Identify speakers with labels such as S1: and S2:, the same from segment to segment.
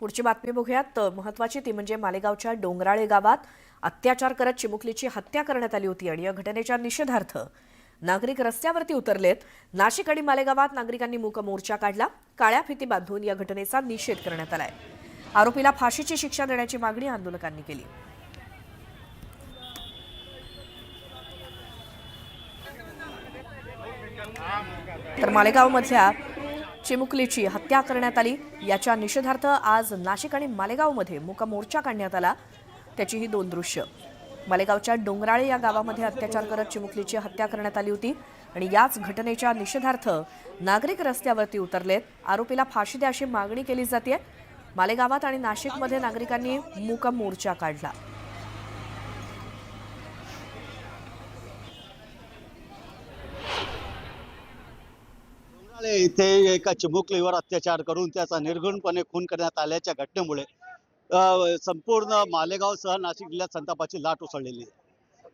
S1: पुढची बातमी बघूयात. महत्वाची ती म्हणजे मालेगावच्या डोंगराळे गावात अत्याचार करत चिमुकलीची हत्या करण्यात आली होती आणि या घटनेच्या निषेधार्थ नागरिक रस्त्यावरती उतरलेत. नाशिक आणि मालेगावात नागरिकांनी मूक मोर्चा काढला. काळ्या फिती बांधून या घटनेचा निषेध करण्यात आलाय. आरोपीला फाशीची शिक्षा देण्याची मागणी आंदोलकांनी केली. तर मालेगावमधल्या चिमुकलीची हत्या करण्यात आली. याच्या निषेधार्थ आज नाशिक आणि मालेगावमध्ये मूक मोर्चा काढण्यात आला. त्याची ही दोन दृश्य. मालेगावच्या डोंगराळे या गावामध्ये अत्याचार करत चिमुकलीची हत्या करण्यात आली होती आणि याच घटनेच्या निषेधार्थ नागरिक रस्त्यावरती उतरलेत. आरोपीला फाशी द्या अशी मागणी केली जाते मालेगावात आणि नाशिकमध्ये नागरिकांनी मूक मोर्चा काढला.
S2: इथे एका चिमुकलीवर अत्याचार करून त्याचा निर्घुणपणे खून करण्यात आल्याच्या घटनेमुळे संपूर्ण मालेगावसह नाशिक जिल्ह्यात संतापाची लाट उसळलेली आहे.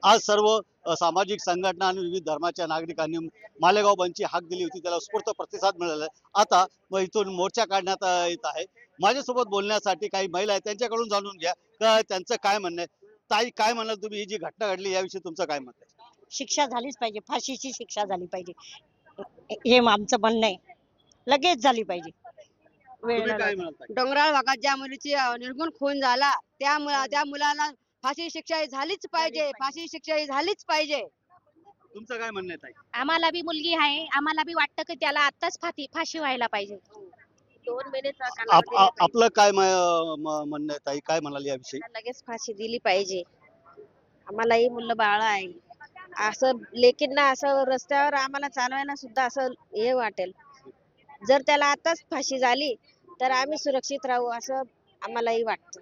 S2: आज सर्व सामाजिक संघटना आणि विविध धर्माच्या नागरिकांनी मालेगाव बंदची हाक दिली होती त्याला उत्स्फूर्त प्रतिसाद मिळाला आता मग इथून मोर्चा काढण्यात येत आहे. माझ्यासोबत बोलण्यासाठी काही महिला आहेत त्यांच्याकडून जाणून घ्या. का त्यांचं काय म्हणणं आहे? ताई काय म्हणाल तुम्ही? ही जी घटना घडली याविषयी तुमचं काय मत आहे?
S3: शिक्षा झालीच पाहिजे. फाशीची शिक्षा झाली पाहिजे. हे आमचं म्हणणं आहे. लगेच झाली पाहिजे?
S4: डोंगराळ भागात ज्या मुलीची निर्गुण खून झाला त्या मुला त्या मुलाला फाशी शिक्षा ही झालीच पाहिजे. फाशी शिक्षा ही झालीच पाहिजे.
S2: तुमचं काय म्हणणं आहे ताई?
S5: आम्हाला बी मुलगी आहे. आम्हाला बी वाटतं की त्याला आताच फाशी फाशी व्हायला पाहिजे. दोन महिने
S2: आप- आ- आपलं काय म- म- म्हणणं आहे ताई? काय म्हणाल याविषयी?
S5: लगेच फाशी दिली पाहिजे. आम्हालाही मुलं बाळ आहे असं लेकींना असं रस्त्यावर आम्हाला चालवायला सुद्धा असं हे वाटेल. जर त्याला आताच फाशी झाली तर आम्ही सुरक्षित राहू असं आम्हालाही वाटतं.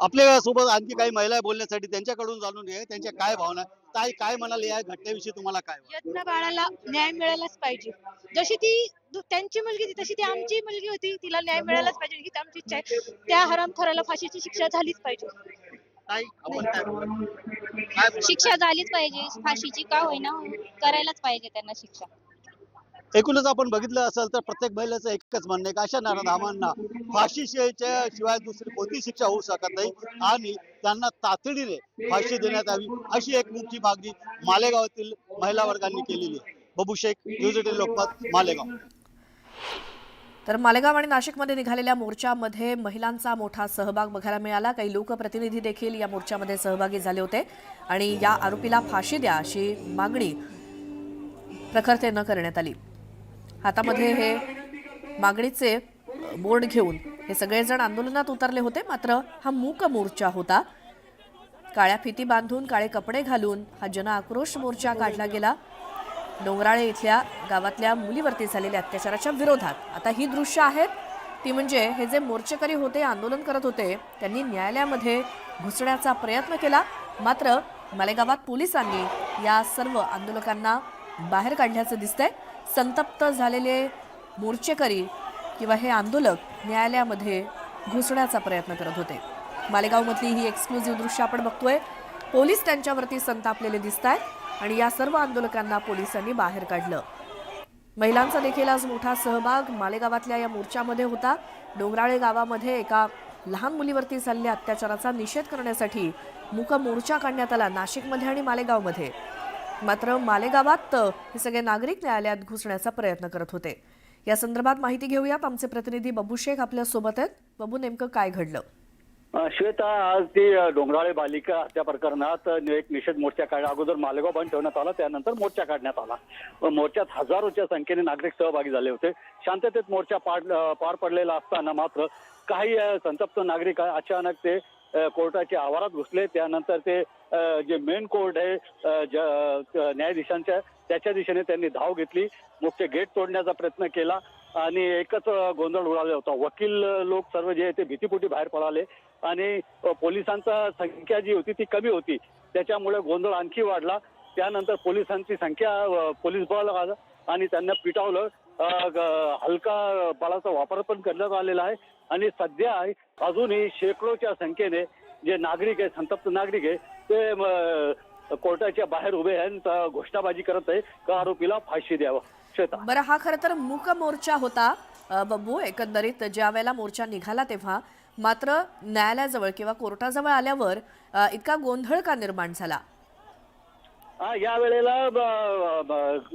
S2: आपल्यासोबत आणखी काही महिला बोलण्यासाठी त्यांच्याकडून जाणून घ्या त्यांच्या काय भावना. ताई काय म्हणाल? या घटनेविषयी तुम्हाला काय वाटतं?
S6: यत्न बाळाला न्याय मिळालाच पाहिजे. जशी ती दु- त्यांची मुलगी होती तशी ती आमची मुलगी होती. तिला न्याय मिळालाच पाहिजे. ही आमची इच्छा आहे. त्या हरामखोराला फाशीची शिक्षा झालीच पाहिजे.
S2: ताई आपण काय बोलणार?
S5: शिक्षा झालीच पाहिजे. फाशीची का होईना? करायलाच पाहिजे त्यांना शिक्षा.
S2: एकूणच आपण बघितलं असेल तर प्रत्येक महिलेचं एकच म्हणणं आहे की अशा नराधामांना फाशी शिवाय दुसरी कोणती शिक्षा होऊ शकत नाही आणि त्यांना तातडीने फाशी देण्यात यावी अशी एक मोठी मागणी मालेगावातील महिला वर्गांनी केलेली आहे. Babu Shaikh news eighteen Lokmat Malegaon.
S1: तर मालेगाव आणि नाशिकमध्ये निघालेल्या मोर्चामध्ये महिलांचा मोठा सहभाग बघायला मिळाला. काही लोकप्रतिनिधी देखील या मोर्चामध्ये सहभागी झाले होते. आणि या आरोपीला फाशी द्या अशी मागणी प्रखरतेनं करण्यात आली. हातामध्ये हे मागणीचे बोर्ड घेऊन हे सगळेजण आंदोलनात उतरले होते. मात्र हा मूक मोर्चा होता. काळ्या फिती बांधून काळे कपडे घालून हा जन आक्रोश मोर्चा काढला गेला. डोंगराळे इथल्या गावातल्या मुलीवरती झालेल्या अत्याचाराच्या विरोधात. आता ही दृश्य आहेत. ती म्हणजे हे जे मोर्चेकरी होते आंदोलन करत होते त्यांनी न्यायालयामध्ये घुसण्याचा प्रयत्न केला. मात्र मालेगावात पोलिसांनी या सर्व आंदोलकांना बाहेर काढल्याचं दिसतंय. संतप्त झालेले मोर्चेकरी किंवा हे आंदोलक न्यायालयामध्ये घुसण्याचा प्रयत्न करत होते. मालेगावमधली ही एक्सक्लुझिव्ह दृश्य आपण बघतोय. पोलीस त्यांच्यावरती संतापलेले दिसत आहेत आणि या सर्व आंदोलकांना पोलिसांनी बाहेर काढलं. महिलांचा देखील आज मोठा सहभाग मालेगावातल्या या मोर्चामध्ये होता. डोंगराळे गावामध्ये एका लहान मुलीवरती झालेल्या अत्याचाराचा निषेध करण्यासाठी मूक मोर्चा काढण्यात आला नाशिकमध्ये आणि मालेगावमध्ये. मात्र मालेगावात हे सगळे नागरिक न्यायालयात घुसण्याचा प्रयत्न करत होते. या संदर्भात माहिती घेऊयात. आमचे प्रतिनिधी बबू शेख आपल्यासोबत आहेत. बबू नेमकं काय घडलं?
S7: श्वेता आज ती डोंगराळे बालिका हत्या प्रकरणात एक निषेध मोर्चा काढला अगोदर मालेगाव बंद ठेवण्यात आला त्यानंतर मोर्चा काढण्यात आला. मोर्चात हजारोच्या संख्येने नागरिक सहभागी झाले होते. शांततेत मोर्चा पार पार पडलेला असताना मात्र काही संतप्त नागरिक अचानक ते कोर्टाच्या आवारात घुसले. त्यानंतर ते जे मेन कोर्ट आहे न्यायाधीशांच्या त्याच्या दिशेने त्यांनी धाव घेतली. मुख्य गेट तोडण्याचा प्रयत्न केला. आणि एकच गोंधळ उडाला होता. वकील लोक सर्व जे आहे ते भीतीपोटी बाहेर पळाले आणि पोलिसांचा संख्या जी होती ती कमी होती. त्याच्यामुळे गोंधळ आणखी वाढला. त्यानंतर पोलिसांची संख्या पोलीस बळ आलं आणि त्यांना पिटावलं. हलका बळाचा वापर पण करण्यात आलेला आहे. आणि सध्या अजूनही शेकडोच्या संख्येने जे नागरिक आहे संतप्त नागरिक आहे ते कोर्टाच्या बाहेर उभे आहेत. आणि घोषणाबाजी करत आहे. का आरोपीला फाशी द्यावा? श्वेता
S1: बरं हा खरं तर मूक मोर्चा होता बब्बू एकंदरीत ज्या वेळेला मोर्चा निघाला तेव्हा मात्र न्यायालयाजवळ किंवा कोर्टाजवळ आल्यावर इतका गोंधळ का निर्माण झाला?
S7: हा या वेळेला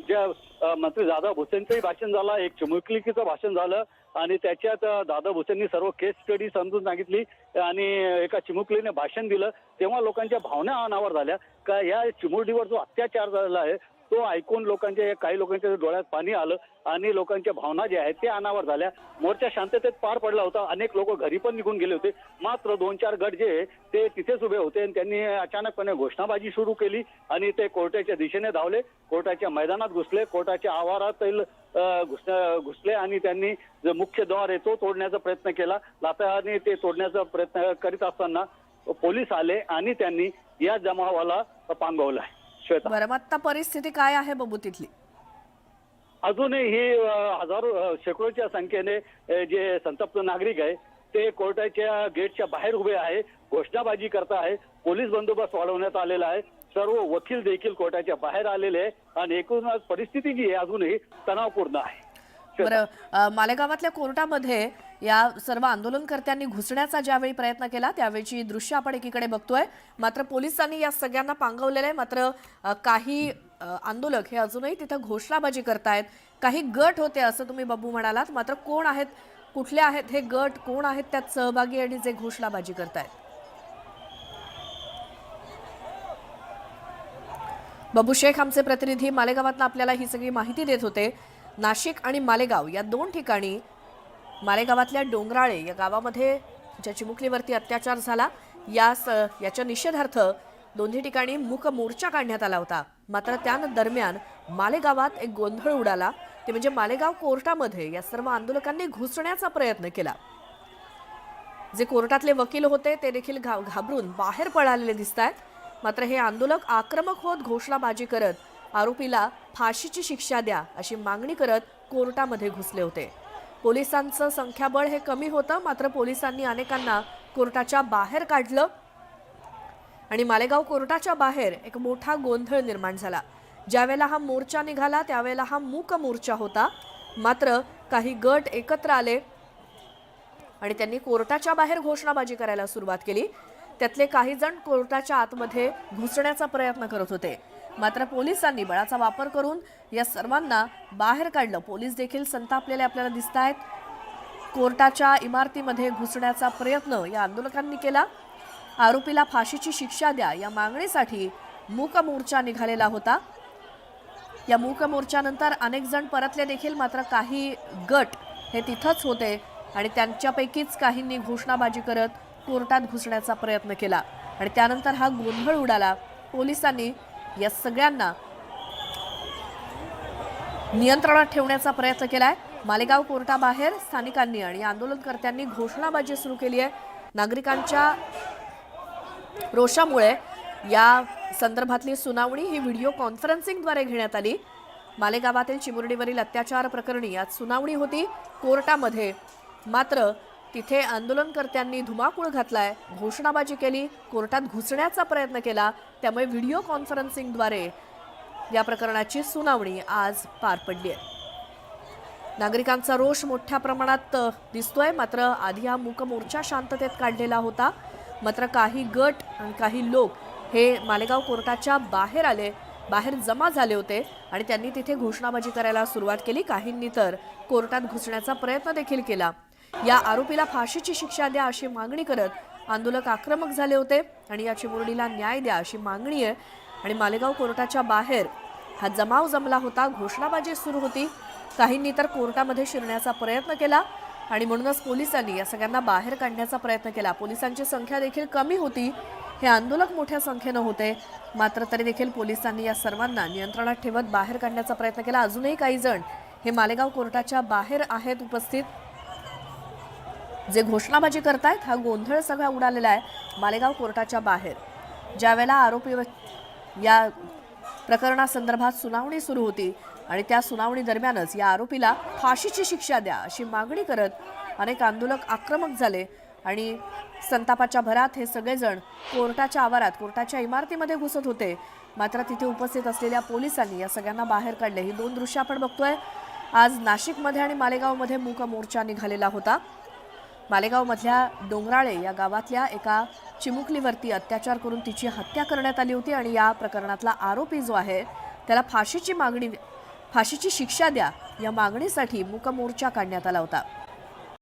S7: ज्या मंत्री दादा भुसेंचंही भाषण झालं एक चिमुकलिकीचं भाषण झालं आणि त्याच्यात दादा भुसेंनी सर्व केस स्टडी समजून सांगितली आणि एका चिमुकलीने भाषण दिलं तेव्हा लोकांच्या भावना अनावर झाल्या. का या चिमुरडीवर जो अत्याचार झालेला आहे तो ऐकून लोकांच्या काही लोकांच्या डोळ्यात पाणी आलं आणि लोकांच्या भावना ज्या आहेत त्या अनावर झाल्या. मोर्चा शांततेत पार पडला होता. अनेक लोक घरी पण निघून गेले होते. मात्र दोन चार गट जे ते तिथेच उभे होते आणि त्यांनी अचानकपणे घोषणाबाजी सुरू केली आणि ते कोर्टाच्या दिशेने धावले. कोर्टाच्या मैदानात घुसले. कोर्टाच्या आवारातील घुसले आणि त्यांनी जो मुख्य द्वार आहे तो तोडण्याचा प्रयत्न केला. लाताने ते तोडण्याचा प्रयत्न करीत असताना पोलीस आले आणि त्यांनी या जमावाला पांगवला श्वेता.
S1: बरं मग आता परिस्थिती काय आहे बब्बू तिथली?
S7: अजूनही ही हजारो शेकडोच्या संख्येने जे संतप्त नागरिक आहे ते कोर्टाच्या गेटच्या बाहेर उभे आहे घोषणाबाजी करत आहे पोलीस बंदोबस्त वाढवण्यात आलेला आहे सर्व वकील देखील कोर्टाच्या बाहेर आलेले आहे आणि एकूणच परिस्थिती जी आहे अजूनही तणावपूर्ण आहे.
S1: बरं मालेगावातल्या कोर्टामध्ये या सर्व आंदोलनकर्त्यांनी घुसण्याचा ज्यावेळी प्रयत्न केला त्यावेळीची दृश्य आपण एकीकडे बघतोय. मात्र पोलिसांनी या सगळ्यांना पांगवलेलं आहे. मात्र काही आंदोलक हे अजूनही तिथं घोषणाबाजी करतायत. काही गट होते असं तुम्ही बब्बू म्हणालात. मात्र कोण आहेत कुठले आहेत हे गट कोण आहेत त्यात सहभागी आणि जे घोषणाबाजी करतायत? बबू शेख आमचे प्रतिनिधी मालेगावातनं आपल्याला ही सगळी माहिती देत होते. नाशिक आणि मालेगाव या दोन ठिकाणी मालेगावातल्या डोंगराळे या गावामध्ये ज्या चिमुकलीवरती अत्याचार झाला या स याच्या निषेधार्थ दोन्ही ठिकाणी मुख मोर्चा काढण्यात आला होता. मात्र त्या दरम्यान मालेगावात एक गोंधळ उडाला. ते म्हणजे मालेगाव कोर्टामध्ये या सर्व आंदोलकांनी घुसण्याचा प्रयत्न केला. जे कोर्टातले वकील होते ते देखील घा घाबरून बाहेर पळालेले दिसत आहेत मात्र हे आंदोलक आक्रमक होत घोषणाबाजी करत आरोपीला फाशीची शिक्षा द्या अशी मागणी करत कोर्टामध्ये घुसले होते. पोलिसांचं संख्याबळ हे कमी होतं मात्र पोलिसांनी अनेकांना कोर्टाच्या बाहेर काढलं. आणि मालेगाव कोर्टाच्या बाहेर एक मोठा गोंधळ निर्माण झाला. ज्यावेळेला हा मोर्चा निघाला त्यावेळेला हा मूक मोर्चा होता. मात्र काही गट एकत्र आले आणि त्यांनी कोर्टाच्या बाहेर घोषणाबाजी करायला सुरुवात केली. त्यातले काही जण कोर्टाच्या आतमध्ये घुसण्याचा प्रयत्न करत होते. मात्र पोलिसांनी बळाचा वापर करून या सर्वांना बाहेर काढलं. पोलीस देखील संतापलेले आपल्याला दिसत आहेत. कोर्टाच्या इमारतीमध्ये घुसण्याचा प्रयत्न या आंदोलकांनी केला. आरोपीला फाशीची शिक्षा द्या या मागणीसाठी मूक मोर्चा निघालेला होता. या मूक मोर्चानंतर अनेक जण परतले देखील मात्र काही गट हे तिथंच होते आणि त्यांच्यापैकीच काहींनी घोषणाबाजी करत कोर्टात घुसण्याचा प्रयत्न केला. आणि त्यानंतर हा गोंधळ उडाला. पोलिसांनी या सगळ्यांना नियंत्रणात ठेवण्याचा प्रयत्न केलाय. मालेगाव कोर्टाबाहेर स्थानिकांनी आणि आंदोलनकर्त्यांनी घोषणाबाजी सुरू केली आहे. नागरिकांच्या रोषामुळे या संदर्भातली सुनावणी ही व्हिडिओ कॉन्फरन्सिंगद्वारे घेण्यात आली. मालेगावातील चिमुरडीवरील अत्याचार प्रकरणी आज सुनावणी होती. कोर्टामध्ये मात्र तिथे आंदोलनकर्त्यांनी धुमाकूळ घातलाय घोषणाबाजी केली कोर्टात घुसण्याचा प्रयत्न केला. त्यामुळे व्हिडिओ कॉन्फरन्सिंगद्वारे या प्रकरणाची सुनावणी आज पार पडली आहे. नागरिकांचा रोष मोठ्या प्रमाणात दिसतोय. मात्र आधी हा मूक मोर्चा शांततेत काढलेला होता. मात्र काही गट आणि काही लोक हे मालेगाव कोर्टाच्या बाहेर आले बाहेर जमा झाले होते आणि त्यांनी तिथे घोषणाबाजी करायला सुरुवात केली. काहींनी तर कोर्टात घुसण्याचा प्रयत्न देखील केला. या आरोपीला फाशीची शिक्षा द्या अशी मागणी करत आंदोलक आक्रमक झाले होते आणि या चिमुरडीला न्याय द्या अशी मागणी आहे. आणि मालेगाव कोर्टाच्या बाहेर हा जमाव जमला होता घोषणाबाजी सुरू होती. काहींनी तर कोर्टामध्ये शिरण्याचा प्रयत्न केला आणि म्हणूनच पोलिसांनी या सगळ्यांना बाहेर काढण्याचा प्रयत्न केला. पोलिसांची संख्या देखील कमी होती. हे आंदोलक मोठ्या संख्येनं होते. मात्र तरी देखील पोलिसांनी या सर्वांना नियंत्रणात ठेवत बाहेर काढण्याचा प्रयत्न केला. अजूनही काही जण हे मालेगाव कोर्टाच्या बाहेर आहेत उपस्थित. जे घोषणाबाजी करतायत हा गोंधळ सगळा उडालेला आहे मालेगाव कोर्टाच्या बाहेर. ज्यावेळेला आरोपी या प्रकरणासंदर्भात सुनावणी सुरू होती आणि त्या सुनावणी दरम्यानच या आरोपीला फाशीची शिक्षा द्या अशी मागणी करत अनेक आंदोलक आक्रमक झाले आणि संतापाच्या भरात हे सगळेजण कोर्टाच्या आवारात कोर्टाच्या इमारतीमध्ये घुसत होते. मात्र तिथे उपस्थित असलेल्या पोलिसांनी या सगळ्यांना बाहेर काढले. ही दोन दृश्य आपण बघतोय. आज नाशिकमध्ये आणि मालेगावमध्ये मूक मोर्चा निघालेला होता. मालेगावमधल्या डोंगराळे या गावातल्या एका चिमुकलीवरती अत्याचार करून तिची हत्या करण्यात आली होती आणि या प्रकरणातला आरोपी जो आहे त्याला फाशीची मागणी फाशीची शिक्षा द्या या मागणीसाठी मूकमोर्चा काढण्यात आला होता.